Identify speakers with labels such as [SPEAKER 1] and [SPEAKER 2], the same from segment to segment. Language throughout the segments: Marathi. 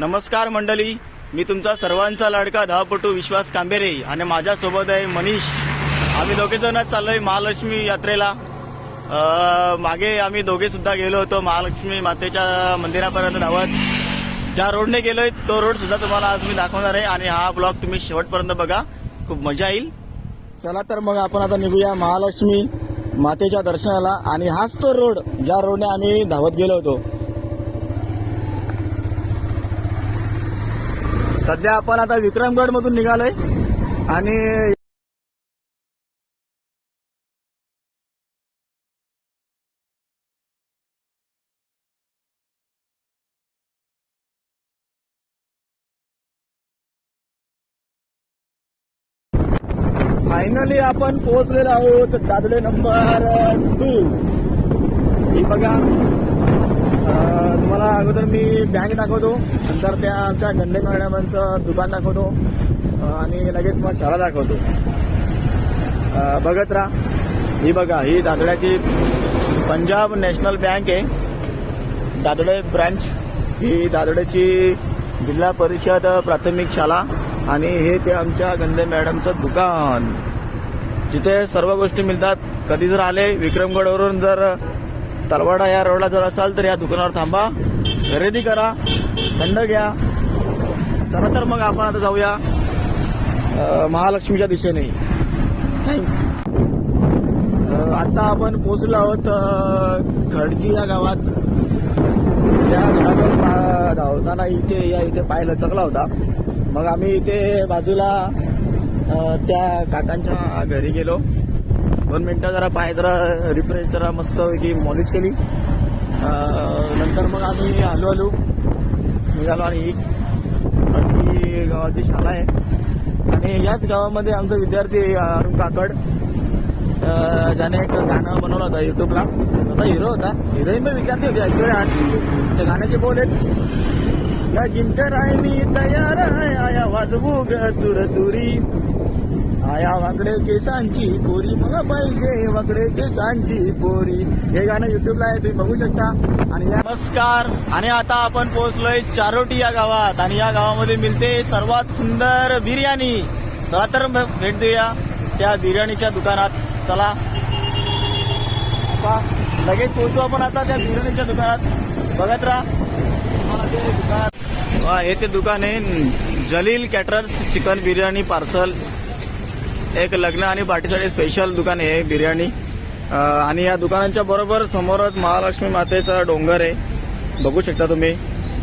[SPEAKER 1] नमस्कार मंडळी. मी तुमचा सर्वांचा लाडका धावपटू विश्वास कांबेरे आणि माझ्यासोबत आहे मनीष. आम्ही दोघे जणच चाललोय महालक्ष्मी यात्रेला. मागे आम्ही दोघे सुद्धा गेलो होतो महालक्ष्मी मातेच्या मंदिरापर्यंत धावत. ज्या रोडने गेलोय तो रोड सुद्धा तुम्हाला आज मी दाखवणार आहे आणि हा ब्लॉग तुम्ही शेवटपर्यंत बघा. खूप मजा येईल. चला तर मग आपण आता निघूया महालक्ष्मी मातेच्या दर्शनाला आणि हाच तो रोड ज्या रोडने आम्ही धावत गेलो होतो. सध्या आपण आता विक्रमगड मधून निघालोय आणि फायनली आपण पोहोचलेलो आहोत दादले नंबर टू ही बघा. तुम्हाला अगोदर मी बँक दाखवतो नंतर त्या आमच्या गंडे मॅडमांचं दुकान दाखवतो आणि लगेच मग शाळा दाखवतो. बघत राहा. ही बघा ही दादड्याची पंजाब नॅशनल बँक आहे. दादडे ब्रँच ही दादड्याची जिल्हा परिषद प्राथमिक शाळा आणि हे ते आमच्या गंधे मॅडमचं दुकान. जिथे सर्व गोष्टी मिळतात. कधी जर आले विक्रमगडवरून जर तलवाडा या रोडला जर असाल तर या दुकानावर थांबा. खरेदी करा. थंड घ्या. चला तर मग आपण आता जाऊया महालक्ष्मीच्या दिशेने. आता आपण पोहोचलो आहोत खडकी या गावात. त्या घरातून धावताना इथे या इथे पाय लचकला होता. मग आम्ही इथे बाजूला त्या काकांच्या घरी गेलो. दोन मिनटं जरा पाय जरा रिफ्रेश जरा मस्त की मॉलिश केली नंतर मग आम्ही आलो आलो निघालो आणि ही गावाची शाळा आहे. आणि याच गावामध्ये आमचा विद्यार्थी अरुण काकड. ज्याने एक गाणं बनवलं होतं युट्यूबला स्वतः हिरो होता. हिरोईन पण विद्यार्थी होते ऐश्वर्या त्या गाण्याचे बोल आहेत. या जिंकर आहे मी तयार आहे आया वाजवू ग तुर माया वाकडे केसांची पोरी मग पाहिजे वाकडे केसांची पोरी। हे गाणं युट्यूबला आहे तुम्ही बघू शकता. आणि नमस्कार. आणि आता आपण पोहोचलोय चारोटी या गावात. आणि या गावामध्ये मिळते सर्वात सुंदर बिर्याणी. चला तर भेट देऊया त्या बिर्याणीच्या दुकानात. चला. लगेच पोहोचू आपण आता त्या बिर्याणीच्या दुकानात. बघत राहा. तुम्हाला ते दुकान वा, हे ते दुकान आहे Jalil caterers chicken biryani parcel. एक लग्न आणि पार्टीसाठी स्पेशल दुकान आहे बिर्याणी. आणि या दुकानांच्या बरोबर समोरच महालक्ष्मी मातेचा डोंगर आहे. बघू शकता तुम्ही.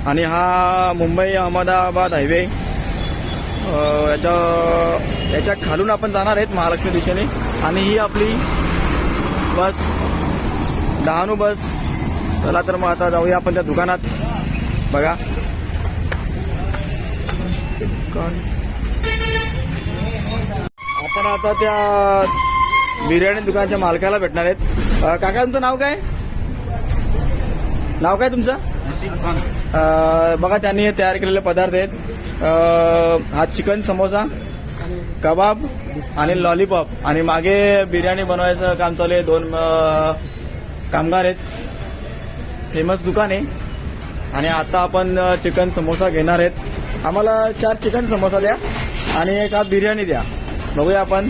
[SPEAKER 1] आणि हा मुंबई अहमदाबाद हायवे याच्या याच्या खालून आपण जाणार आहेत महालक्ष्मी दिशेने. आणि ही आपली बस डहाणू बस. चला तर मग आता जाऊया आपण त्या दुकानात. बघा. आपण आता त्या बिर्याणी दुकानाच्या मालकाला भेटणार आहेत. अं, काका तुमचं नाव काय? नाव काय तुमचं? अं, बघा त्यांनी हे तयार केलेले पदार्थ आहेत. अं, हा चिकन समोसा कबाब आणि लॉलीपॉप. आणि मागे बिर्याणी बनवायचं काम चालू आहे. दोन अं, कामगार आहेत. फेमस दुकान आहे. आणि आता आपण अं, चिकन समोसा घेणार आहेत. आम्हाला चार चिकन समोसा द्या आणि एक हात बिर्याणी द्या. बघूया आपण.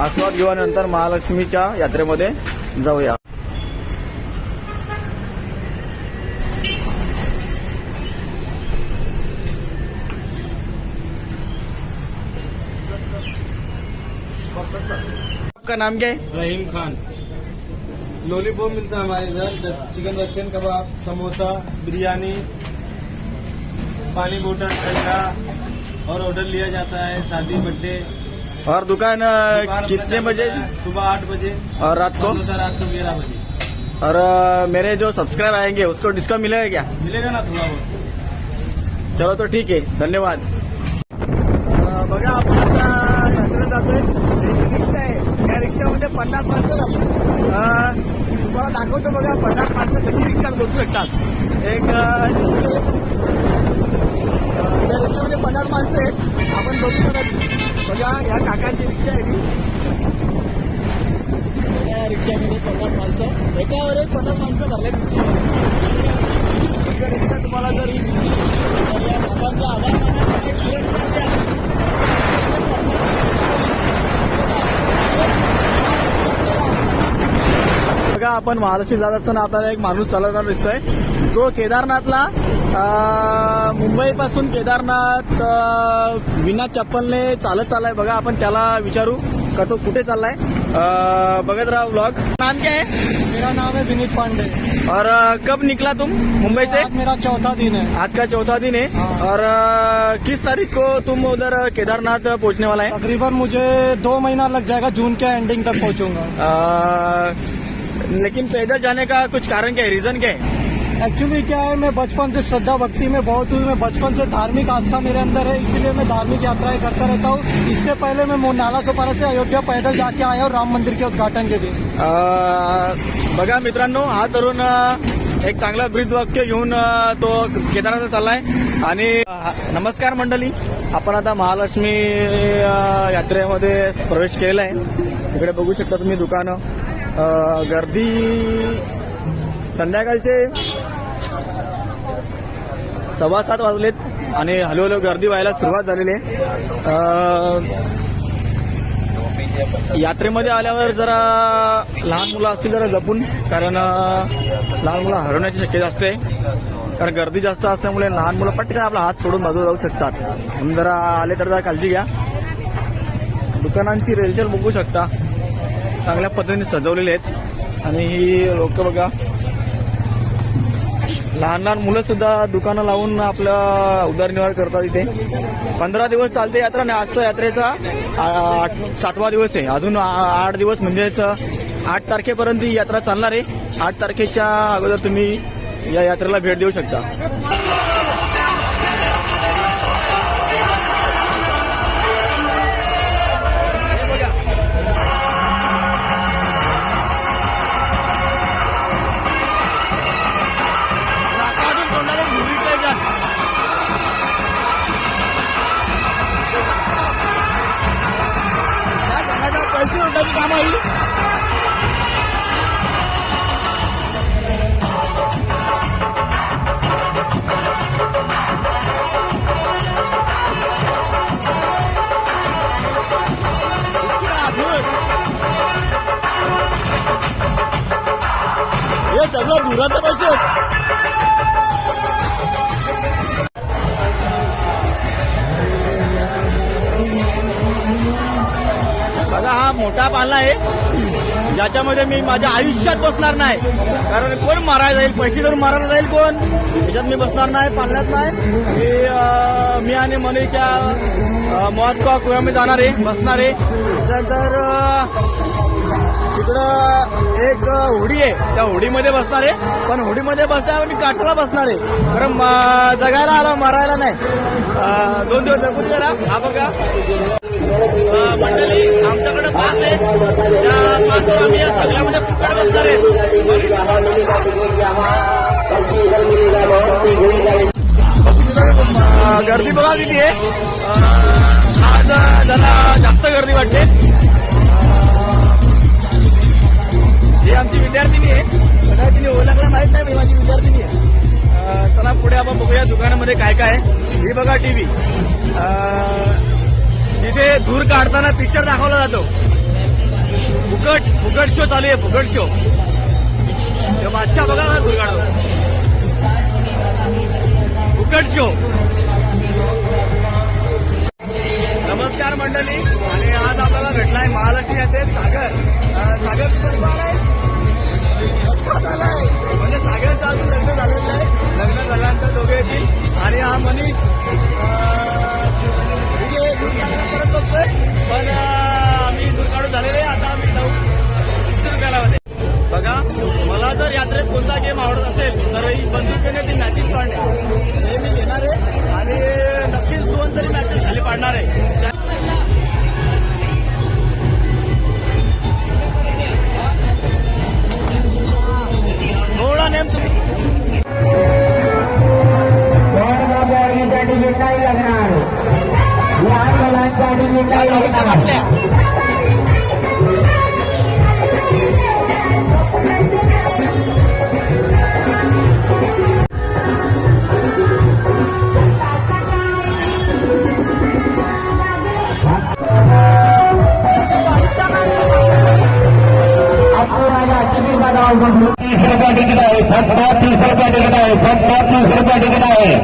[SPEAKER 1] आस्वाद नंतर महालक्ष्मीच्या यात्रेमध्ये जाऊया. आपका नाम क्या है?
[SPEAKER 2] रहीम खान. लॉलीपॉप मिलता है हमारे इधर. चिकन दर्शन कबाब समोसा बिरयानी पानी बोटल ठंडा और ऑर्डर लिया जाता है. शादी बर्थडे
[SPEAKER 1] और दुकान कितने बजे?
[SPEAKER 2] सुबह आठ बजे।
[SPEAKER 1] और रात को?
[SPEAKER 2] है रात को ग्यारह बजे।
[SPEAKER 1] और मेरे जो सब्सक्राइब आएंगे उसको डिस्काउंट मिलेगा क्या?
[SPEAKER 2] मिलेगा ना थोड़ा बहुत।
[SPEAKER 1] चलो तो ठीक आहे धन्यवाद। बघा आपण आता यात्रेला जातोय. ही रिक्षा आहे. या रिक्षामध्ये पन्नास माणसं तुम्हाला दाखवतो बघा पन्नास माणसं कशी रिक्षात बसू शकतात. एक रिक्षा या काकांची रिक्षा आहे ती. या रिक्षामध्ये पन्नास माणसं. एकावर एक पन्नास माणसं भरले रिक्षा तुम्हाला जर ही दिसली तर या बघा आपण महालक्ष्मी जात असताना आपल्याला एक माणूस चालताना दिसतोय. जो केदारनाथला मुंबईपासून केदारनाथ बिना चप्पलने चालत चाललाय. बघा आपण त्याला विचारू का तो कुठे चाललाय. बघत राहा ब्लॉग नाम क्या है
[SPEAKER 3] मेरा नाम है विनीत पांडे.
[SPEAKER 1] और कब निकला तुम मुंबई से
[SPEAKER 3] आज मेरा चौथा दिन है.
[SPEAKER 1] आज का चौथा दिन है.
[SPEAKER 3] हाँ।
[SPEAKER 1] और किस तारीख को तुम उधर केदारनाथ पहुंचने वाला है?
[SPEAKER 3] तकरीबन मुझे दो महीना लग जाएगा जून के एंडिंग तक पहुंचूंगा.
[SPEAKER 1] लेकिन पैदल जाने का कुछ कारण क्या है? रीजन क्या है?
[SPEAKER 3] एक्चुअली क्या है मैं बचपन से श्रद्धा भक्ति में बहुत हुई मैं बचपन से धार्मिक आस्था मेरे अंदर है इसीलिए मैं धार्मिक यात्राएं करता रहता हूँ। इससे पहले मैं नाला सोपारा से अयोध्या पैदल जाके आया हूँ राम मंदिर के उद्घाटन के दिन।
[SPEAKER 1] बघा मित्रांनो हा तरुण एक चांगला ब्रीद वाक्य घेऊन तो केदारनाथ चाललाय. आणि नमस्कार मंडळी. आपण आता महालक्ष्मी यात्रेमध्ये प्रवेश केलेला आहे. इकडे बघू शकता तुम्ही दुकानं. गर्दी संध्याकाळचे सव्वा सात वाजलेत आणि हळूहळू गर्दी व्हायला सुरुवात झालेली आहे. यात्रेमध्ये आल्यावर जरा लहान मुलं असतील जरा जपून कारण लहान मुलं हरवण्याची शक्यता असते. कारण गर्दी जास्त असल्यामुळे लहान मुलं पटकन आपला हात सोडून बाजू जाऊ शकतात. म्हणून जरा आले तर जरा काळजी घ्या. दुकानांची रेलचेल बघू शकता. चांगल्या पद्धतीने सजवलेले आहेत. आणि ही लोक बघा लहान लहान मुलं सुद्धा दुकानं लावून आपला उदरनिर्वाह करतात इथे. पंधरा दिवस चालते यात्रा आणि आजचा यात्रेचा आठ- सातवा दिवस आहे. अजून आठ दिवस म्हणजेच आठ तारखेपर्यंत ही यात्रा चालणार आहे. आठ तारखेच्या अगोदर तुम्ही या यात्रेला भेट देऊ शकता. पैसे उठायची काम आहे हे सगळं धुराचे पैसे माझा हा मोठा पाला आहे. ज्याच्यामध्ये मी माझ्या आयुष्यात बसणार नाही. कारण कोण मारायला जाईल? पैसे देऊन मारायला जाईल कोण? त्याच्यात मी बसणार नाही पालण्यात नाही. मी मी आणि मनीच्या महत्वा कुयामध्ये जाणार आहे बसणार आहे. त्यानंतर तिकडं एक होडी आहे. त्या होडीमध्ये बसणार आहे. पण होडीमध्ये बसणार मी काठाला बसणार आहे. कारण जगायला आला मारायला नाही. दोन दिवस जगून जरा. हा बघा. मंडळी आमच्याकडे पास आहे. त्या पासवर आम्ही या सगळ्यामध्ये फुकट बसणार आहे. गर्दी बघा किती आहे. आज जरा जास्त गर्दी वाटते. ही आमची विद्यार्थिनी आहे सगळ्या तिने ओळखला माहीत नाही मी माझी विद्यार्थिनी आहे चला पुढे आपण बघूया दुकानामध्ये काय काय आहे. ही बघा टीव्ही. तिथे धूर काढताना पिक्चर दाखवला जातो. फुकट फुकट शो चालू आहे फुकट शो ते बादशाह बघा ना धूर काढतो फुकट शो नमस्कार मंडळी. आणि आज आपल्याला भेटलाय महालक्ष्मी यात्रेत सागर. सागर कुठं आलाय? म्हणजे सागरचं अजून लग्न झालेलं नाही. लग्न झाल्यानंतर दोघे येतील. आणि हा मनीष पण आम्ही दुर्गाडू झालेले आता आम्ही जाऊ दुसऱ्या बघा मला जर यात्रेत कोणता गेम आवडत असेल तर ही बंदुकीने ती मॅचेस पाडणे हे मी घेणार आहे. आणि आहे.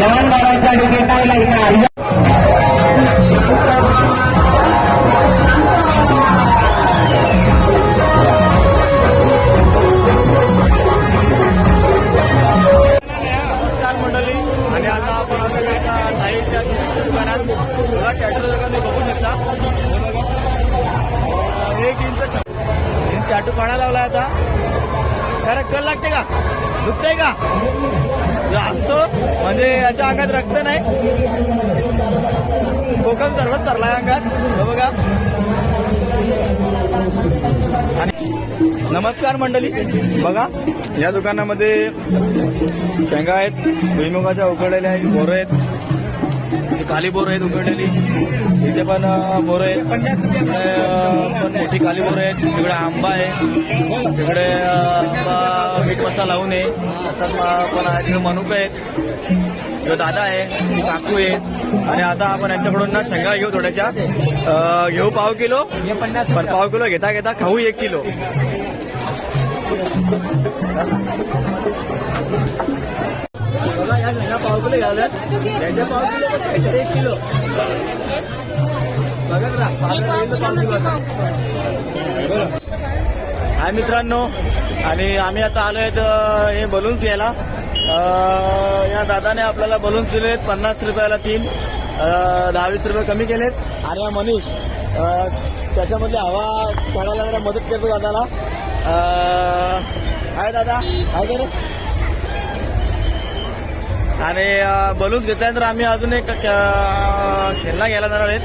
[SPEAKER 4] लहान बाळाचं तिकीट नाही
[SPEAKER 1] बघा. आणि नमस्कार मंडळी. बघा या दुकानामध्ये शेंगा आहेत भुईमुगाच्या उकडलेल्या आहेत बोरं आहेत. काली बोरं आहेत उकडलेली. इथे पण बोर बोरं आहेत. पण मोठी काली बोरं आहेत. तिकडे आंबा आहे. तिकडे आंबा मीठ मसाला लावून आहे. तसंच पण आहे. तिकडे मनुक आहेत. इकडे दादा आहे ती काकू आहे. आणि आता आपण यांच्याकडून ना शेंगा घेऊ थोड्याशा. घेऊ पाव किलो. पण पाव किलो घेता घेता खाऊ एक किलो. बघा या शेंगा पाव किलो घ्याव्यात याच्या पाव किलो पण एक किलो. बघा पाव किलो हाय मित्रांनो. आणि आम्ही आता आलो आहेत हे बलून्स यायला या दादाने आपल्याला बलून्स दिले आहेत पन्नास रुपयाला तीन. दहावीस दहा वीस रुपये कमी केलेत. आणि हा मनीष त्याच्यामध्ये हवा काढायला जरा मदत करतो दादाला. आहे दादा. काय करू आणि बलून्स घेतल्यानंतर आम्ही अजून एक खेळणा घ्यायला जाणार आहेत.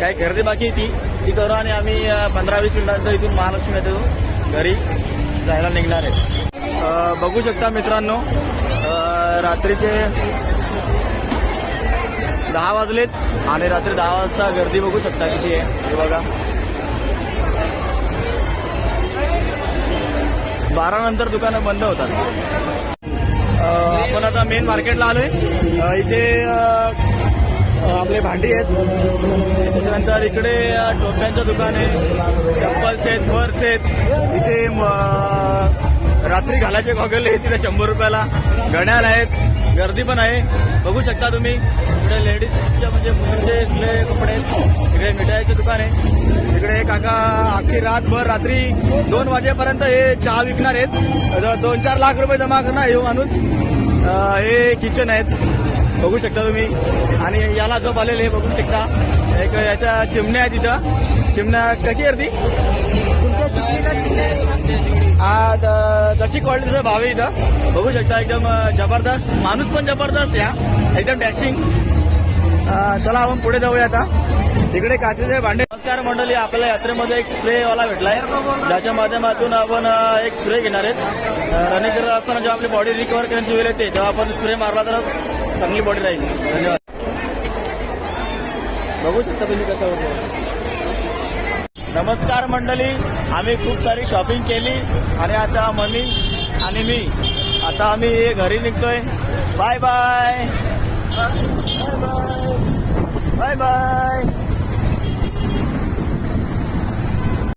[SPEAKER 1] काही गर्दी बाकी आहे ती. ती करू आणि आम्ही पंधरा वीस मिनिटांनंतर इथून महालक्ष्मी येतो घरी जायला निघणार आहे बघू शकता मित्रांनो रात्रीचे दहा वाजलेत आणि रात्री दहा वाजता गर्दी बघू शकता किती आहे. हे बघा. बारा नंतर दुकानं बंद होतात. आपण आता मेन मार्केटला आलोय. इथे आपले भांडी आहेत. त्याच्यानंतर इकडे टोप्यांचं दुकान आहे. चप्पल्स आहेत पर्स आहेत. इथे रात्री घालायचे गॉगल हे तिथे शंभर रुपयाला. गण्याल आहेत गर्दी पण आहे. बघू शकता तुम्ही इकडे लेडीजच्या म्हणजे मुलींचे इथले कपडे आहेत. इकडे मिठाईचे दुकान आहे. इकडे काका अख्खी रातभर रात्री दोन वाजेपर्यंत हे चहा विकणार आहेत. दोन चार लाख रुपये जमा करणार हे माणूस. हे किचन आहेत. बघू शकता तुम्ही. आणि याला जो आलेले हे बघू शकता. एक याच्या चिमण्या आहेत इथं. चिमण्या कशी आहे रे ती तशी द- भावी क्वालिटीचा भाव आहे इथं बघू शकता एकदम जबरदस्त माणूस पण जबरदस्त या एकदम डॅशिंग चला आपण पुढे जाऊया आता. तिकडे काचेचे भांडे. नमस्कार मंडळी आपल्या यात्रेमध्ये एक स्प्रे वाला भेटलाय. ज्याच्या माध्यमातून आपण एक स्प्रे घेणार आहेत. रनिंग करत असताना जेव्हा आपली बॉडी रिकवर करण्याची वेळ येते तेव्हा आपण स्प्रे मारला तर चांगली बॉडी राहील. धन्यवाद. बघू शकता तुम्ही कसं होतं नमस्कार मंडळी. आम्ही खूप सारी शॉपिंग केली. आणि आता मनीष आणि मी. आता आम्ही घरी निघतोय. Bye bye bye bye bye bye